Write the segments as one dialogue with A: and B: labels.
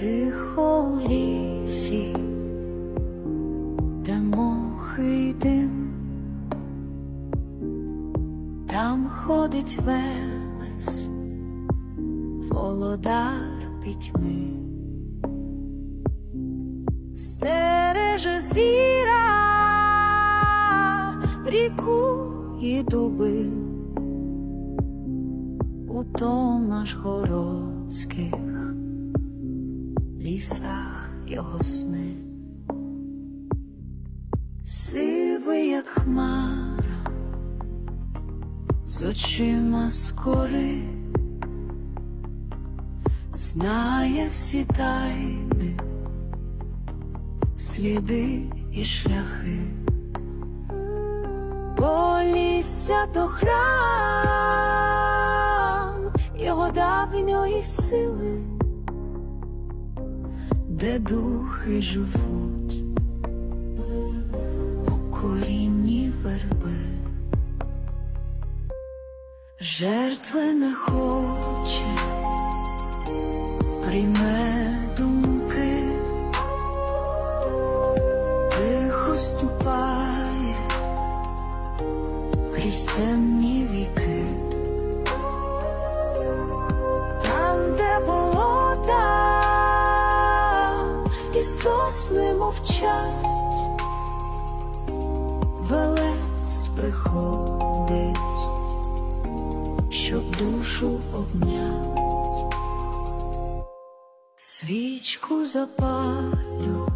A: Тихо у лісі, де мохи й дим, там ходить велес, володар пітьми, стереже звіра, ріку і дуби, у томаш городських лісах його сни, сивий, як хмара, з очима скори, знає всі тайни, сліди і шляхи, полісся то храм його давньої сили де духи живуть у корінні верби, жертви не хоче, прийме думки, тихо ступає крізь темні віки. Мовчать, велес приходить, щоб душу обнять, свічку запалю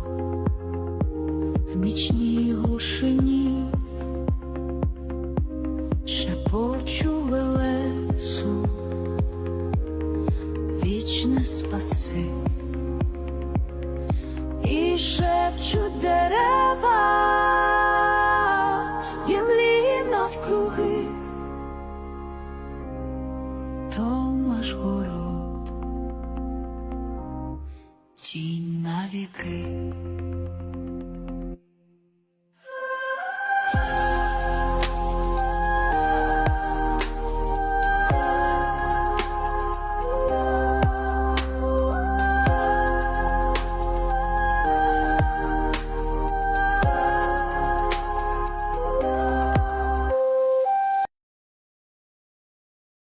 A: в нічній глушині, шепочу велесу вічне спаси. І шепчуть дерева, ємлі навкруги, Томаш город, тінь навіки.